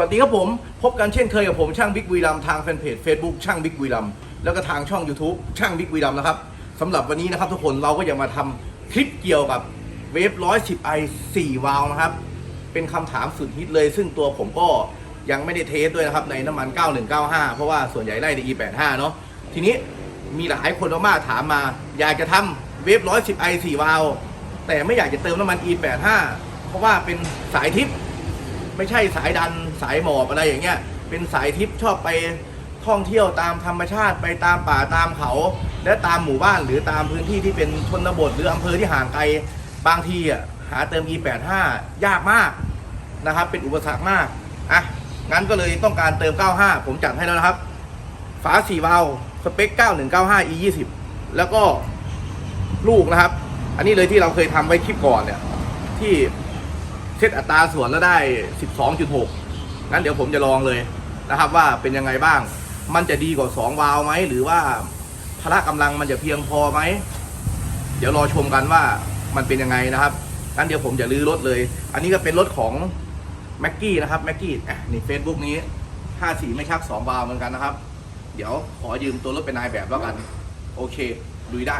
สวัสดีครับผมพบกันเช่นเคยกับผมช่างบิ๊กวีรัมทางแฟนเพจ Facebook ช่างบิ๊กวีรัมแล้วก็ทางช่อง YouTube ช่างบิ๊กวีรัมนะครับสำหรับวันนี้นะครับทุกคนเราก็จะมาทำคลิปเกี่ยวกับเวฟ110 i 4วาล์วนะครับ เป็นคำถามสุดฮิตเลย ซึ่งตัวผมก็ยังไม่ได้เทสด้วยนะครับในน้ำมัน 9195 เพราะว่าส่วนใหญ่ไล่ใน E85 เนาะทีนี้มีหลายคนมากถามมา อยากจะทำเวฟ110 i 4วาล์วแต่ไม่อยากจะเติมน้ำมัน E85 เพราะว่าเป็นสายทิป ไม่ใช่สายดันสายหมอบอะไรอย่างเงี้ย เป็นสายทิพย์ชอบไปท่องเที่ยวตามธรรมชาติไปตามป่าตามเขา และตามหมู่บ้านหรือตามพื้นที่ที่เป็นชนบทหรืออำเภอที่ห่างไกลบางทีอะหาเติม E85 ยากมากนะครับ เป็นอุปสรรคมากอะงั้นก็เลยต้องการเติม 95 ผมจัดให้แล้วนะครับ ฝา4วาล์วสเปค 9195 E20 แล้วก็ลูกนะครับ อันนี้เลยที่เราเคยทำไว้คลิปก่อนเนี่ยที่ เซตอัตราส่วนแล้วได้ 12.6 งั้นเดี๋ยวผมจะลองเลยนะครับว่าเป็นยังไงบ้าง มันจะดีกว่า 2 วาล์วไหม หรือว่าพละกำลังมันจะเพียงพอไหม เดี๋ยวรอชมกันว่ามันเป็นยังไงนะครับ งั้นเดี๋ยวผมจะลื้อรถเลย อันนี้ก็เป็นรถของแม็กกี้นะครับแม็กกี้อะนี่เฟซบุ๊กนี้54ไม่ชัก2วาล์วเหมือนกันนะครับ เดี๋ยวขอยืมตัวรถเป็นนายแบบแล้วกัน โอเคลุยได้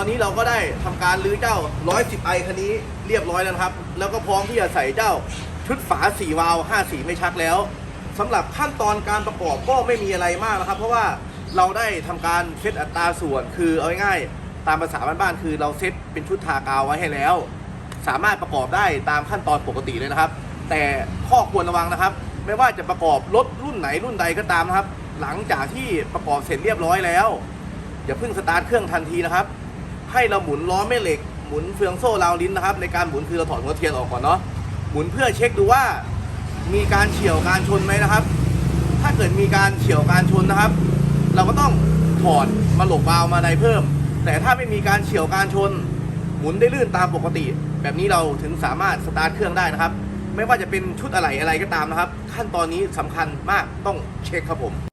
อนนี้เราก็ได้ทำการรื้อเจ้า 110ไอคันนี้เรียบร้อยแล้วครับ แล้วก็พร้อมที่จะใส่เจ้าชุดฝา4วาล์ว5สีไม่ชักแล้วสำหรับขั้นตอนการประกอบก็ไม่มีอะไรมากนะครับ เพราะว่าเราได้ทำการเซตอัตราส่วน คือเอาง่ายๆตามภาษาบ้านๆคือเราเซตเป็นชุดทากาวไว้ให้แล้ว สามารถประกอบได้ตามขั้นตอนปกติเลยนะครับ แต่ข้อควรระวังนะครับ ไม่ว่าจะประกอบรถรุ่นไหนรุ่นใดก็ตามนะครับ หลังจากที่ประกอบเสร็จเรียบร้อยแล้วอย่าเพิ่งสตาร์ทเครื่องทันทีนะครับ ให้เราหมุนล้อแม่เหล็กหมุนเฟืองโซ่ราวลิ้นนะครับ ในการหมุนคือเราถอดหัวเทียนออกก่อนเนาะหมุนเพื่อเช็คดูว่ามีการเฉี่ยวการชนไหมนะครับ ถ้าเกิดมีการเฉี่ยวการชนนะครับ เราก็ต้องถอดมาหลบวาล์วมาในเพิ่ม แต่ถ้าไม่มีการเฉี่ยวการชน หมุนได้ลื่นตามปกติ แบบนี้เราถึงสามารถสตาร์ทเครื่องได้นะครับ ไม่ว่าจะเป็นชุดอะไรอะไรก็ตามนะครับ ขั้นตอนนี้สำคัญมากต้องเช็คครับผม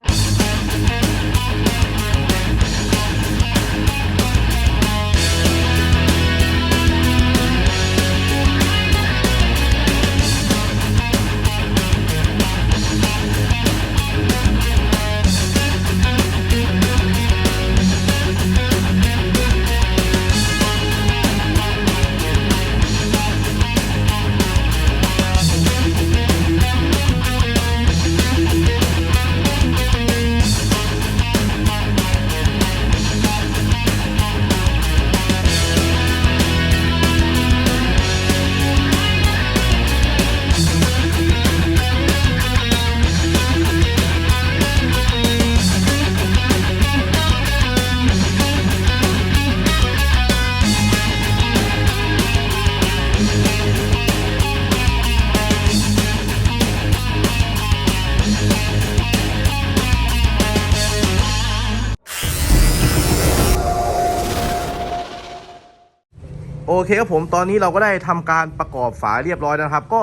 โอเคครับผมตอนนี้เราก็ได้ทำการประกอบฝาเรียบร้อยนะครับ ก็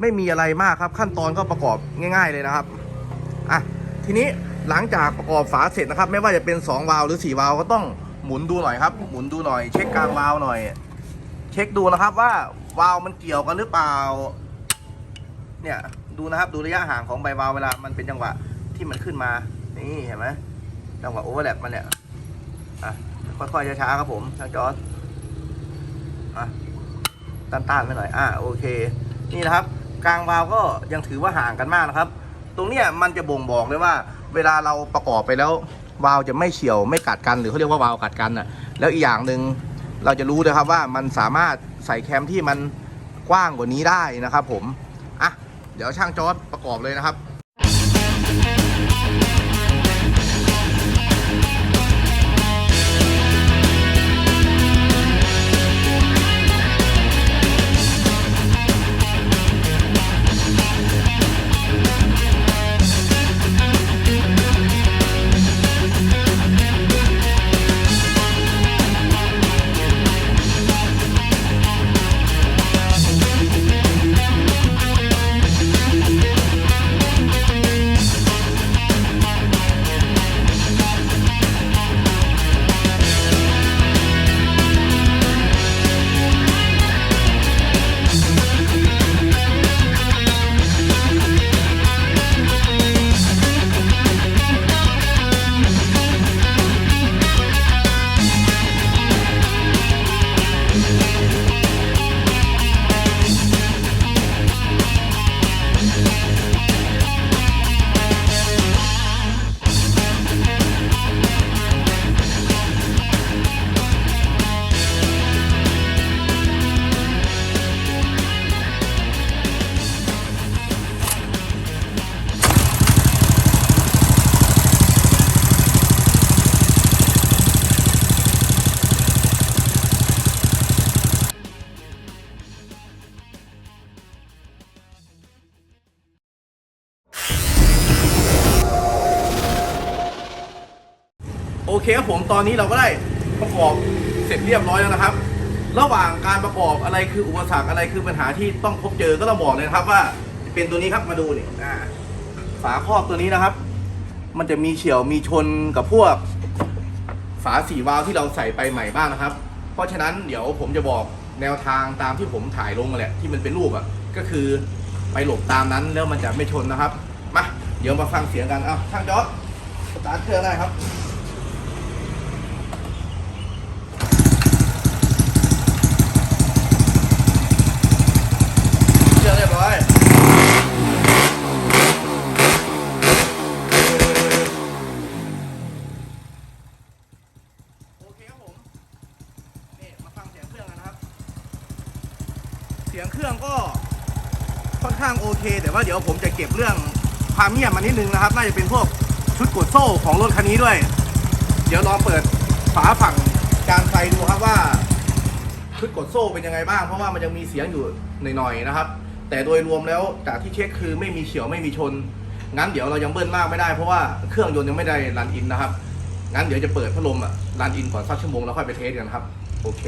ไม่มีอะไรมากครับ ขั้นตอนก็ประกอบง่าย ๆเลยนะครับอะทีนี้หลังจากประกอบฝาเสร็จนะครับ ไม่ว่าจะเป็น2วาล์วหรือ4วาล์วก็ต้องหมุนดูหน่อยครับ หมุนดูหน่อย เช็คกลางวาล์วหน่อย เช็คดูนะครับว่าวาล์วมันเกี่ยวกันหรือเปล่า เนี่ยดูนะครับดูระยะห่างของใบวาล์วเวลามันเป็นจังหวะที่มันขึ้นมานี่เห็นไหมจังหวะโอเวอร์แลปมันเนี่ยอะค่อยๆช้าๆครับผมทางจอร์ อะต้านๆไปหน่อยอะโอเค นี่นะครับ กลางวาล์วก็ยังถือว่าห่างกันมากนะครับ ตรงเนี้ยมันจะบ่งบอกเลยว่า เวลาเราประกอบไปแล้ววาล์วจะไม่เฉียวไม่กัดกันหรือเขาเรียกว่าวาล์วกัดกันอะ แล้วอีกอย่างหนึ่งเราจะรู้นะครับว่ามันสามารถใส่แคมที่มันกว้างกว่านี้ได้นะครับ ผมอะเดี๋ยวช่างจอร์ดประกอบเลยนะครับ คครับผมตอนนี้เราก็ได้ประกอบเสร็จเรียบร้อยแล้วนะครับ ระหว่างการประกอบอะไรคืออุปสรรคอะไรคือปัญหาที่ต้องพบเจอก็ต้องบอกเลยนะครับว่าเป็นตัวนี้ครับมาดูนี่อ่าฝาครอบตัวนี้นะครับ มันจะมีเฉียวมีชนกับพวก ฝาสีวาล์วที่เราใส่ไปใหม่บ้างนะครับ เพราะฉะนั้นเดี๋ยวผมจะบอกแนวทางตามที่ผมถ่ายลงมาแหละที่มันเป็นรูปอะก็คือไปหลบตามนั้นแล้วมันจะไม่ชนนะครับมาเดี๋ยวมาฟังเสียงกันเอาช่างจอสตาร์ทเครื่องได้ครับ เครื่องเรียบร้อย โอเคครับผม นี่มาฟังเสียงเครื่องกันนะครับ เสียงเครื่องก็ ค่อนข้างโอเค แต่ว่าเดี๋ยวผมจะเก็บเรื่องความเงียบมานิดนึงนะครับ น่าจะเป็นพวกชุดกดโซ่ของรถคันนี้ด้วย เดี๋ยวลองเปิดฝาฝั่งการไฟดูครับว่า ชุดกดโซ่เป็นยังไงบ้าง เพราะว่ามันยังมีเสียงอยู่หน่อยๆนะครับ แต่โดยรวมแล้วจากที่เช็คคือไม่มีเฉียวไม่มีชน งั้นเดี๋ยวเรายังเบิ้ลมากไม่ได้เพราะว่าเครื่องยนต์ยังไม่ได้รันอินนะครับ งั้นเดี๋ยวจะเปิดพัดลมอะรันอินก่อนสักชั่วโมงแล้วค่อยไปเทสกันครับ โอเค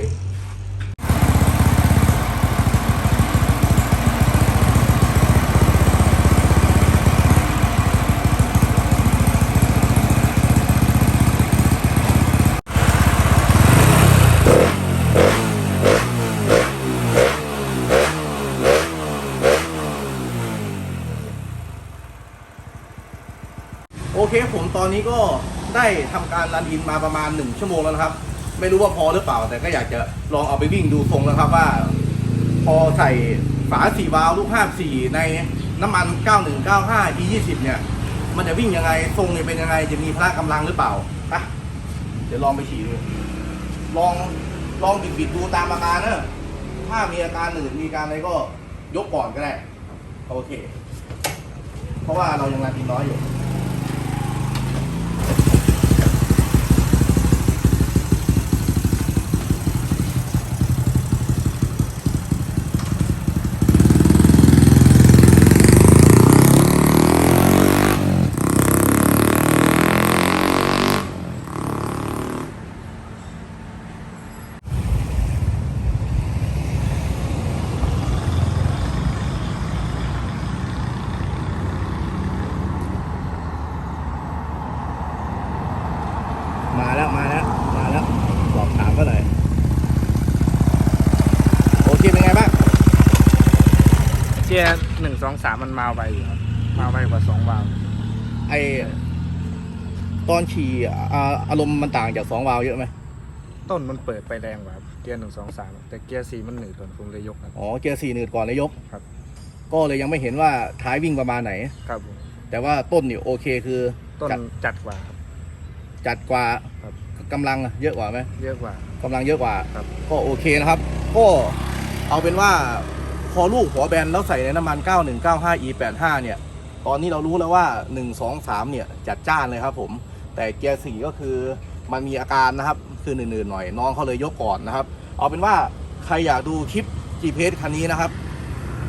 โอเคผมตอนนี้ก็ได้ทำการรันอินมาประมาณ 1 ชั่วโมงแล้วนะครับ ไม่รู้ว่าพอหรือเปล่า แต่ก็อยากจะลองเอาไปวิ่งดูทรงนะครับว่า พอใส่ฝาสีวาล์วลูก54ในน้ำมัน 9195 E20 เนี่ย มันจะวิ่งยังไง ทรงเนี่ยเป็นยังไง จะมีพละกำลังหรือเปล่าอะเดี๋ยวลองไปขี่ดู ลอง ลองบิดบิดดูตามอาการเนอะถ้ามีอาการหนืดมีอาการอะไรก็ยกก่อนก็ได้ โอเค เพราะว่าเรายังรันอินน้อยอยู่ มาแล้วมาแล้วมาแล้วสอบถามก็หน่อยโอเคเป็นไงบ้าง เกียร์หนึ่งสองสามมันมาไวอยู่ครับมาไวกว่าสองวาล์วไอตอนขี่อ่าอารมณ์มันต่างจากสองวาล์วเยอะไหมต้นมันเปิดไปแรงกว่าครับเกียร์หนึ่งสองสามแต่เกียร์สี่มันหนืดก่อนผมเลยยกครับ อ๋อเกียร์สี่หนืดก่อนเลยยกครับ ก็เลยยังไม่เห็นว่าท้ายวิ่งประมาณไหน ครับผมอแต่ว่าต้นนี่โอเคคือต้นจัดจัดกว่าครับ จัดกว่าครับกำลังอะเยอะกว่าไหมเยอะกว่ากำลังเยอะกว่าครับก็โอเคนะครับ ก็เอาเป็นว่า พอลูกหัวแบนแล้วใส่ในน้ำมัน 9195 E85 เนี่ย ตอนนี้เรารู้แล้วว่า 1 2 3 เนี่ย จัดจ้านเลยครับผม แต่เกียร์4ก็คือมันมีอาการนะครับ คือหนื่นๆหน่อยน้องเขาเลยยกก่อนนะครับ เอาเป็นว่าใครอยากดูคลิป GPS คันนี้นะครับ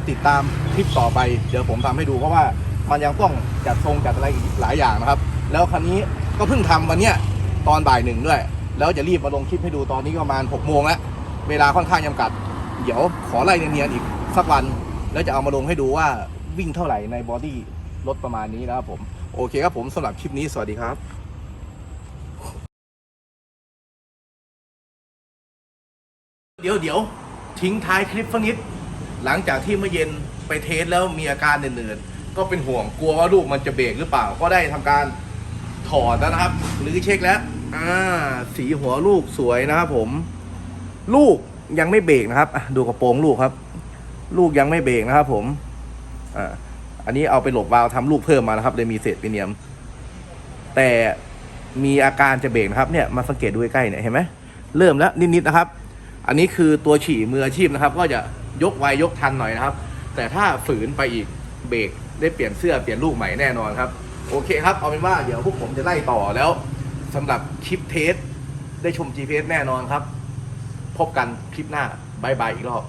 ติดตามคลิปต่อไป เดี๋ยวผมทำให้ดูเพราะว่ามันยังต้องจัดทรงจัดอะไรอีกหลายอย่างนะครับ แล้วคันนี้ก็เพิ่งทำวันเนี้ยตอนบ่ายหนึ่งด้วย แล้วจะรีบมาลงคลิปให้ดูตอนนี้ประมาณ6โมงแล้ว เวลาค่อนข้างจำกัด เดี๋ยวขอไล่เนียนๆอีก สักวัน แล้วจะเอามาลงให้ดูว่าวิ่งเท่าไหร่ในบอดี้รถประมาณนี้นะครับผม โอเคครับผมสำหรับคลิปนี้สวัสดีครับเดี๋ยวเดี๋ยวทิ้งท้ายคลิปสักนิด หลังจากที่เมื่อเย็นไปเทสแล้วมีอาการเหนื่อยๆก็เป็นห่วงกลัวว่าลูกมันจะเบรกหรือเปล่า ก็ได้ทำการถอดแล้วนะครับหรือเช็คแล้ว อ่า สีหัวลูกสวยนะครับผม ลูกยังไม่เบรกนะครับดูกระโปรงลูกครับ ลูกยังไม่เบรกนะครับผมอ่าอันนี้เอาไปหลบวาล์วทำลูกเพิ่มมานะครับเลยมีเศษปีเนียม แต่มีอาการจะเบรกนะครับเนี่ยมาสังเกตดูใกล้ๆเนี่ยเห็นไหมเริ่มแล้วนิดๆนะครับ อันนี้คือตัวฉี่มืออาชีพนะครับ ก็จะยกไวยกทันหน่อยนะครับ แต่ถ้าฝืนไปอีกเบรกได้เปลี่ยนเสื้อเปลี่ยนลูกใหม่แน่นอนครับ โอเคครับเอาเป็นว่าเดี๋ยวพวกผมจะไล่ต่อแล้วสำหรับคลิปเทสได้ชม GPS แน่นอนครับ พบกันคลิปหน้าบายบายอีกรอบ